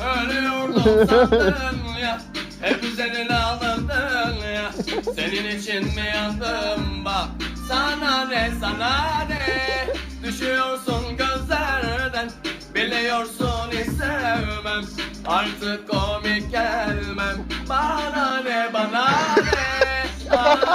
Ölüyordum sandın ya Hep üzerine alındın ya Senin için mi yandım bak Sana ne sana ne Düşüyorsun gözlerden Biliyorsun hiç sevmem Artık komik gelmem Bana ne bana ne Aa.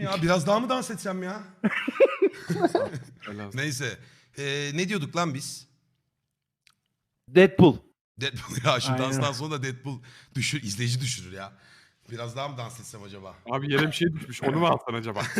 Ya biraz daha mı dans etsem ya? Neyse. Ee, ne diyorduk lan biz? Deadpool. Deadpool ya şu Aynen. danstan sonra da Deadpool düşür, izleyici düşürür ya. Biraz daha mı dans etsem acaba? Abi yere bir şey düşmüş. Onu mu alsan acaba?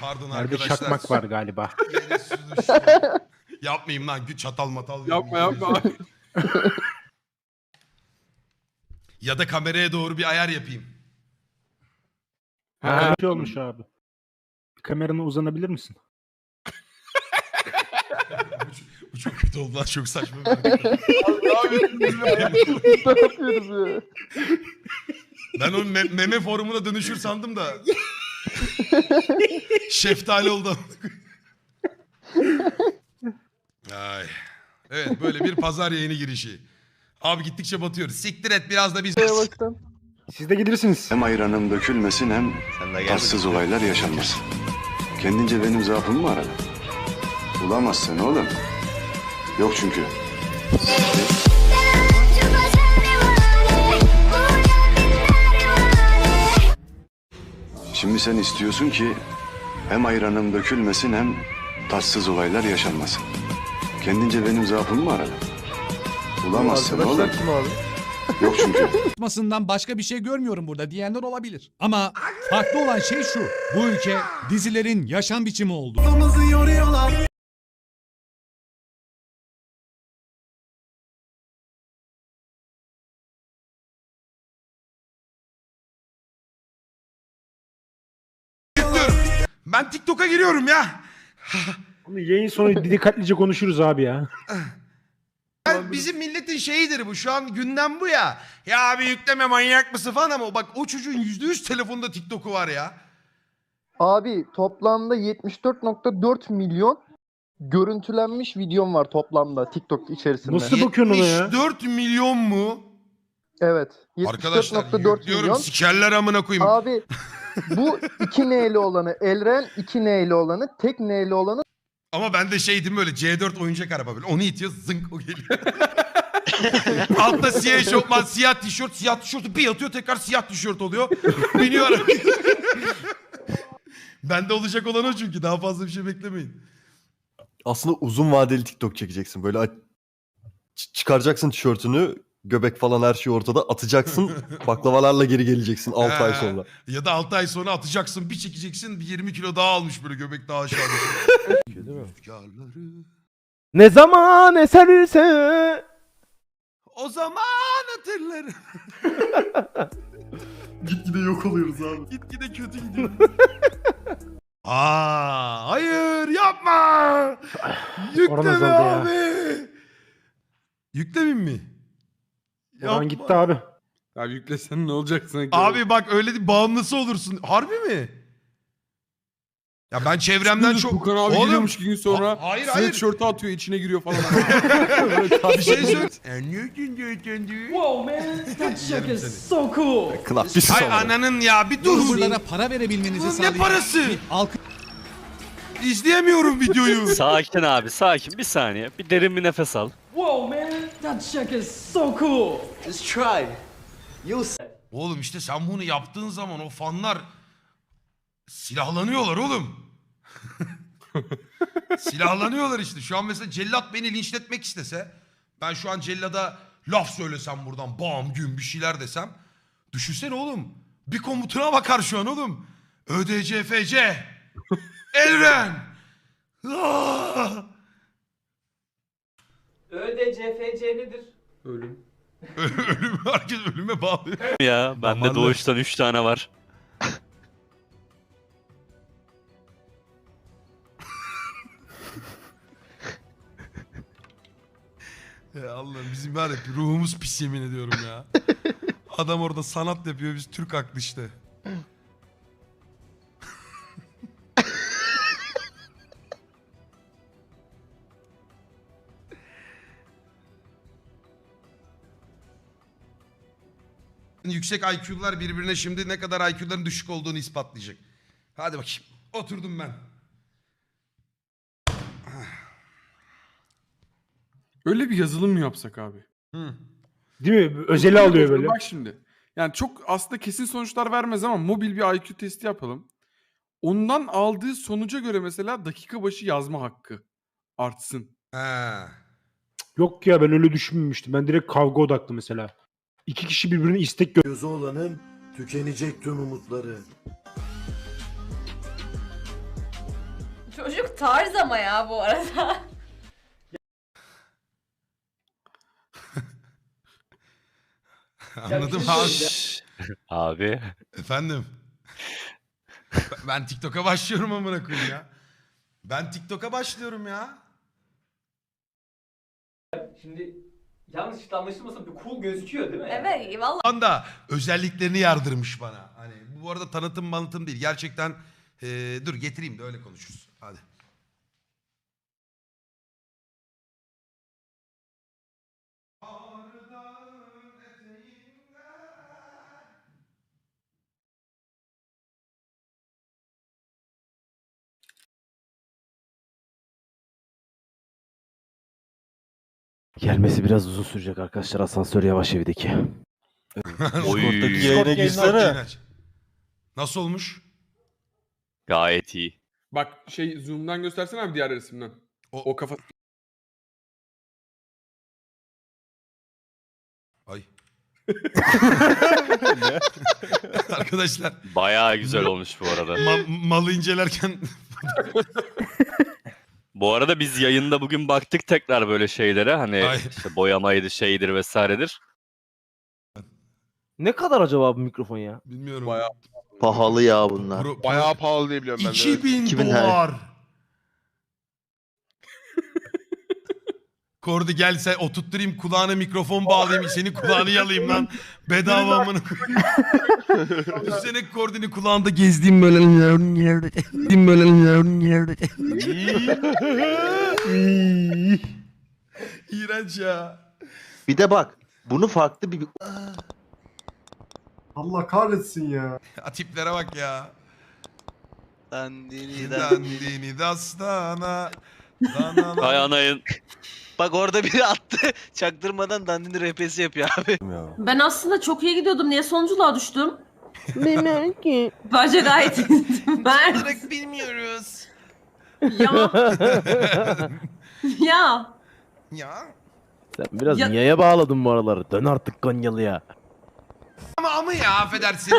Pardon Nerede arkadaşlar. çakmak var galiba. Yere. Yapmayayım lan gü- çatal matal. yapma yapma. Ya da kameraya doğru bir ayar yapayım. Ha, bir şey olmuş abi. Kamerana uzanabilir misin? Bu çok kötü oldu lan çok saçma hareket. ne yapıyoruz ya? Ben o me- meme formuna dönüşür sandım da. Şeftali oldu. Ay. Evet böyle bir pazar yayını girişi. Abi gittikçe batıyoruz. Siktir et biraz da biz. Yavaştan. Siz de gelirsiniz. Hem ayranım dökülmesin hem tatsız olaylar yaşanmasın. Kendince benim zaafımı mı aradın? Bulamazsın oğlum. Yok çünkü. Şimdi sen istiyorsun ki hem ayranım dökülmesin hem tatsız olaylar yaşanmasın. Kendince benim zaafımı mı aradın? Bulamazsın oğlum. Kim abi? Yok çünkü. yapmasından başka bir şey görmüyorum burada diyenler olabilir. Ama farklı olan şey şu. Bu ülke dizilerin yaşam biçimi oldu. Ben TikTok'a giriyorum ya. Bunu yayın sonu dikkatlice konuşuruz abi ya. Ben- bizim milletin şeyidir bu. Şu an gündem bu ya. Ya abi yükleme manyak mısın falan ama bak o çocuğun yüzde yüz telefonda TikTok'u var ya. Abi toplamda 74.4 milyon görüntülenmiş videom var toplamda TikTok içerisinde. Nasıl bakıyorsun ona ya? 74 milyon mu? Evet. Arkadaşlar 74.4 yüklüyorum milyon. sikerler amına koyayım. Abi bu iki N'li olanı Elren, iki N'li olanı, tek N'li olanı Ama ben de şeydim böyle C4 oyuncak araba böyle. Onu itiyor zınk o geliyor. Altta siyah eşofman, siyah tişört, siyah tişörtü bir atıyor tekrar siyah tişört oluyor. Biniyor arabaya. Bende olacak olan o çünkü daha fazla bir şey beklemeyin. Aslında uzun vadeli TikTok çekeceksin. Böyle aç- çıkaracaksın tişörtünü, göbek falan her şey ortada atacaksın. baklavalarla geri geleceksin 6 ay sonra. Ya da 6 ay sonra atacaksın bir çekeceksin bir 20 kilo daha almış böyle göbek daha aşağıda. Rüzgarları Ne zaman eserse o zaman hatırlarım. Gitgide yok oluyoruz abi. Gitgide kötü gidiyor. Aa, hayır yapma. Yükleme azaldı ya. abi. Yüklemeyeyim mi? Yapma. gitti abi. Abi yüklesen ne olacak sanki? Abi bak öyle bir bağımlısı olursun. Harbi mi? Ya ben çevremden çok... Furkan abi Oğlum, geliyormuş iki gün sonra. Ha- hayır, hayır. tişörtü atıyor içine giriyor falan. bir şey söyle. Wow man, that shit is so cool. Knap bir Hay ananın ya bir dur. YouTuber'lara para verebilmenizi Ne sağlayan parası? bir alkış İzleyemiyorum videoyu. Sakin abi sakin bir saniye. Bir derin bir nefes al. Wow man, that shit is so cool. Just try. You'll Oğlum işte sen bunu yaptığın zaman o fanlar silahlanıyorlar oğlum. silahlanıyorlar işte. Şu an mesela cellat beni linçletmek istese ben şu an cellada laf söylesem buradan bam gün bir şeyler desem düşünsene oğlum. Bir komutuna bakar şu an oğlum. ÖDCFC. Elren. ÖDCFC nedir? Ölüm. Ölüm, herkes ölüme bağlıyor. Ya bende Damarlı. doğuştan 3 tane var. Ya Allah'ım bizim var ya ruhumuz pis yemin ediyorum ya. Adam orada sanat yapıyor biz Türk haklı işte. Yüksek IQ'lar birbirine şimdi ne kadar IQ'ların düşük olduğunu ispatlayacak. Hadi bakayım. Oturdum ben. Öyle bir yazılım mı yapsak abi? Hı. Değil mi? Özeli alıyor böyle. Bak şimdi. Yani çok aslında kesin sonuçlar vermez ama mobil bir IQ testi yapalım. Ondan aldığı sonuca göre mesela dakika başı yazma hakkı artsın. Ha. Yok ya ben öyle düşünmemiştim. Ben direkt kavga odaklı mesela. İki kişi birbirine istek gö- Gözü olanın tükenecek tüm umutları. Çocuk tarz ama ya bu arada. Anladım şey abi. söyleyeceğim. Abi. Efendim. Ben- Ben TikTok'a başlıyorum amına koyayım ya. Ben TikTok'a başlıyorum ya. Şimdi yanlış anlaşılmasın bir cool gözüküyor değil mi? Evet valla. anda özelliklerini yardırmış bana. Hani bu arada tanıtım manıtım değil. Gerçekten eee, dur getireyim de öyle konuşuruz. Hadi. Gelmesi biraz uzun sürecek arkadaşlar. Asansör yavaş evdeki. Oy. Discord'daki yayına Yayın girsene. Nasıl olmuş? Gayet iyi. Bak şey zoom'dan göstersene abi diğer resimden. O- O, kafa Ay. Arkadaşlar Bayağı güzel olmuş bu arada. ma- malı incelerken Bu arada biz yayında bugün baktık tekrar böyle şeylere. Hani Ay. işte boyamaydı şeydir vesairedir. Ne kadar acaba bu mikrofon ya? bilmiyorum. Bayağı Pahalı ya bunlar. Bro- Bayağı pahalı diye biliyorum ben de. 2000 2000 her. dolar. Kordi gel sen oturtturayım kulağına mikrofon bağlayayım seni kulağını yalayayım lan. Bedava amına koyayım. Üstelik Kordi'nin kulağında gezdiğim böyle. Gezdiğim böyle. İğrenç ya. Bir de bak bunu farklı bir Allah kahretsin ya. ya tiplere bak ya. Dandini Dandini dastana. danana. Bak orada biri attı. Çaktırmadan dandini rehbesi yapıyor abi. Ben aslında çok iyi gidiyordum. Niye sonunculuğa düştüm? Bilmiyorum ki. Bence gayet iyiydim. Ben Direkt bilmiyoruz. ya. ya. Ya. Sen biraz Ya- niyeye bağladın bu araları. Dön artık Konyalı'ya. Ama ama ya affedersin.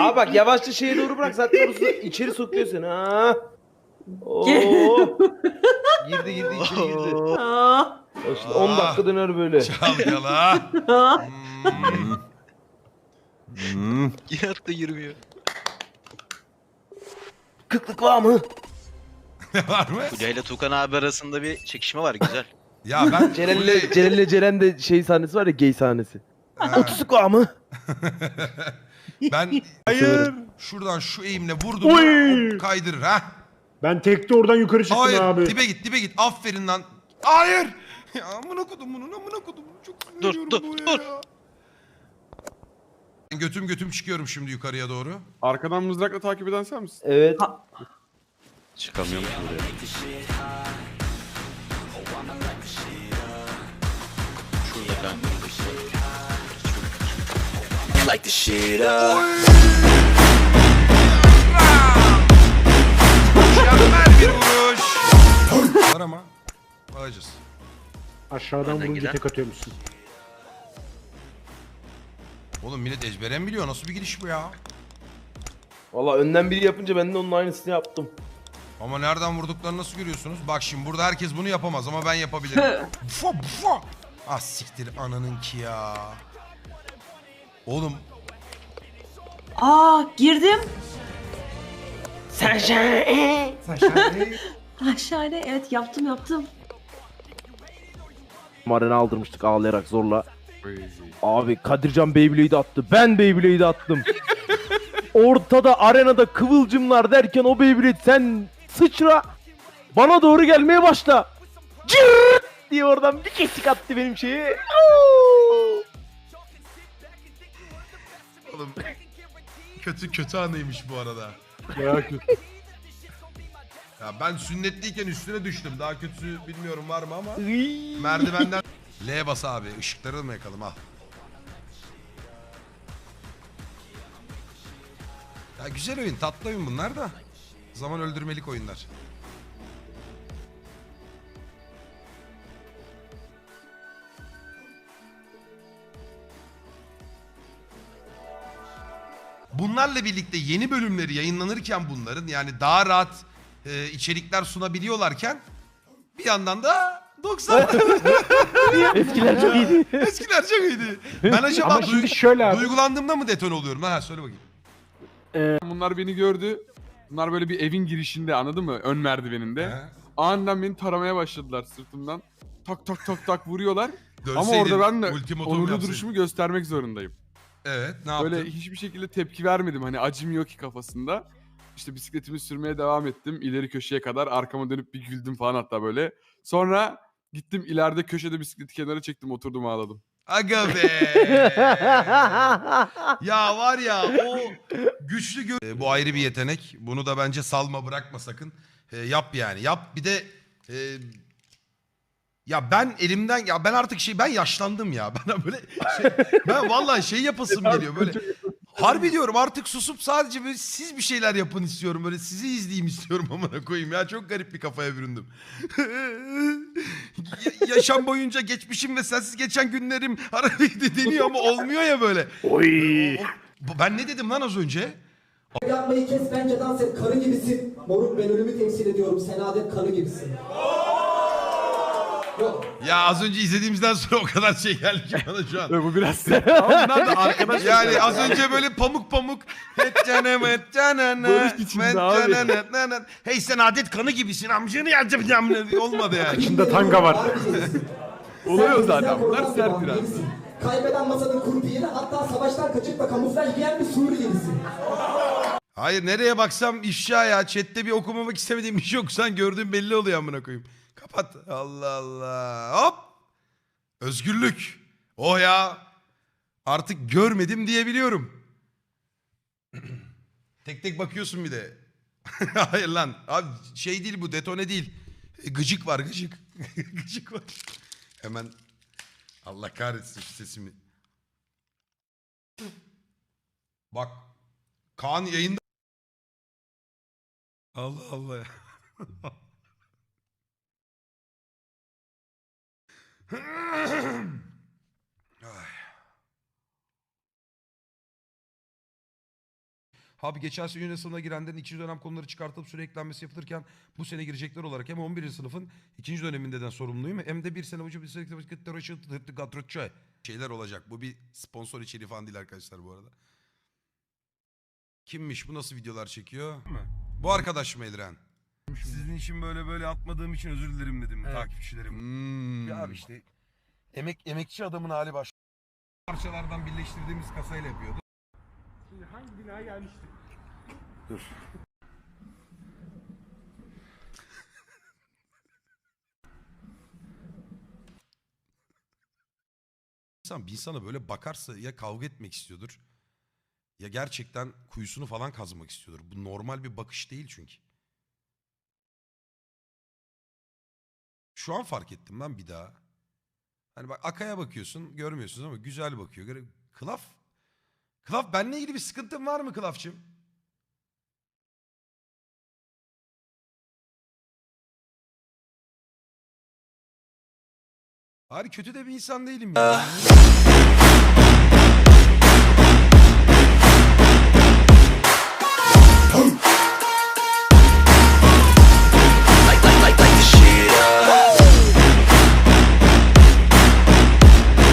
Abi bak yavaşça şeye doğru bırak zaten orası içeri sokuyor seni ha. Oo. Girdi girdi içeri girdi. Aa. Şimdi 10 dakika döner böyle. Çalkala. Aa. Hmm. Hmm. Yatta girmiyor. Kıklık var mı? Var mı? Fulya ile Tukan abi arasında bir çekişme var güzel. Ya ben Ceren'le Ceren'le Ceren de şey sahnesi var ya gay sahnesi. Ha. Otuzluk var mı? ben Hayır. şuradan şu eğimle vurdum. Oy! hop kaydırır ha. Ben tekte oradan yukarı çıktım Hayır abi. dibe git dibe git. Aferin lan. Hayır. Ya amına kodum bunun amına kodum. Çok Dur, sinirliyorum dur, bu dur. ya. Götüm götüm çıkıyorum şimdi yukarıya doğru. arkadan mızrakla takip eden sen misin? Evet. Çıkamıyorum buraya. Şurada kanka. Mükemmel bir vuruş. Var ama. Alacağız. Aşağıdan Önden vurunca giden. tek atıyormuşsun. Oğlum millet ezberen biliyor. Nasıl bir gidiş bu ya? Valla önden biri yapınca ben de onun aynısını yaptım. Ama nereden vurduklarını nasıl görüyorsunuz? Bak şimdi burada herkes bunu yapamaz ama ben yapabilirim. bufa bufa. Ah siktir ananın ki ya. Oğlum Aa girdim. Aşağıya evet yaptım yaptım. Marina aldırmıştık ağlayarak zorla. Abi Kadircan Beyblade'i attı. Ben Beyblade'i attım. Ortada arenada kıvılcımlar derken o Beyblade sen sıçra. Bana doğru gelmeye başla. Cırt diye oradan bir kesik attı benim şeyi. Oo! Oğlum kötü kötü anıymış bu arada. Ya kötü. Ya ben sünnetliyken üstüne düştüm. Daha kötüsü bilmiyorum var mı ama. Merdivenden L bas abi. Işıkları da mı yakalım al. Ya güzel oyun, tatlı oyun bunlar da. Zaman öldürmelik oyunlar. Bunlarla birlikte yeni bölümleri yayınlanırken bunların yani daha rahat e, içerikler sunabiliyorlarken bir yandan da 90 Eskiler çok iyiydi. eskiler çok iyiydi. Ben acaba Ama şimdi duy- şöyle abi. duygulandığımda mı detone oluyorum? Ha söyle bakayım. Bunlar beni gördü. Bunlar böyle bir evin girişinde anladın mı? Ön merdiveninde. Ha? Aniden beni taramaya başladılar sırtımdan. Tak tak tak tak vuruyorlar. Ama orada ben de onurlu yapsaydın. duruşumu göstermek zorundayım. Evet ne yaptın? Böyle hiçbir şekilde tepki vermedim. Hani acımıyor ki kafasında. İşte bisikletimi sürmeye devam ettim. İleri köşeye kadar arkama dönüp bir güldüm falan hatta böyle. Sonra gittim ileride köşede bisikleti kenara çektim oturdum ağladım. Aga be. ya var ya o güçlü gö- E, bu ayrı bir yetenek. Bunu da bence salma bırakma sakın. E, yap yani. Yap bir de e, ya ben elimden ya ben artık şey ben yaşlandım ya. Bana böyle şey, ben vallahi şey yapasım geliyor böyle. Harbi diyorum artık susup sadece böyle siz bir şeyler yapın istiyorum. Böyle sizi izleyeyim istiyorum amına koyayım ya. Çok garip bir kafaya büründüm. Ya- Yaşam boyunca geçmişim ve sensiz geçen günlerim arada deniyor ama olmuyor ya böyle. Oy. Ben ne dedim lan az önce? Yapmayı kes bence dans et karı gibisin. Moruk ben ölümü temsil ediyorum sen adet kanı gibisin. Ya az önce izlediğimizden sonra o kadar şey geldi ki bana şu an. Bu biraz sert. Bunlar da arkadaş. Yani az önce böyle pamuk pamuk et canım et canım Barış içinde abi. Hey sen adet kanı gibisin amcanı yapacağım olmadı yani. İçinde tanga var. Oluyor zaten. Bunlar sert biraz. Kaybeden masanın kumpiri hatta savaştan kaçıp da kamuflaj giyen bir Suri gibisin. Hayır nereye baksam ifşa ya. Chat'te bir okumamak istemediğim bir şey okusan gördüğüm belli oluyor amına koyayım. Kapat. Allah Allah. Hop. Özgürlük. Oh ya. Artık görmedim diyebiliyorum. tek tek bakıyorsun bir de. Hayır lan. Abi şey değil bu detone değil. Gıcık var gıcık. gıcık var. Hemen Allah kahretsin şu sesimi. Bak. Kaan yayında Allah Allah ya. Abi geçen sene üniversite sınavına girenlerin ikinci dönem konuları çıkartılıp süre eklenmesi yapılırken bu sene girecekler olarak hem 11. sınıfın ikinci döneminden sorumluyum hem de bir sene boyunca bir sene şeyler olacak. Bu bir sponsor içeriği falan değil arkadaşlar bu arada. Kimmiş bu nasıl videolar çekiyor? Bu arkadaş mı Elren? Sizin için böyle böyle atmadığım için özür dilerim dedim takipçilerim. Hmm. Ya abi işte emek emekçi adamın hali baş. Parçalardan birleştirdiğimiz kasayla yapıyordu. Hangi binaya gelmiştik? İnsan bir insana böyle bakarsa ya kavga etmek istiyordur ya gerçekten kuyusunu falan kazmak istiyordur. Bu normal bir bakış değil çünkü. Şu an fark ettim ben bir daha. Hani bak Akay'a bakıyorsun görmüyorsunuz ama güzel bakıyor. Klaf. Klaf benle ilgili bir sıkıntın var mı Klafçım? Hayır kötü de bir insan değilim ya.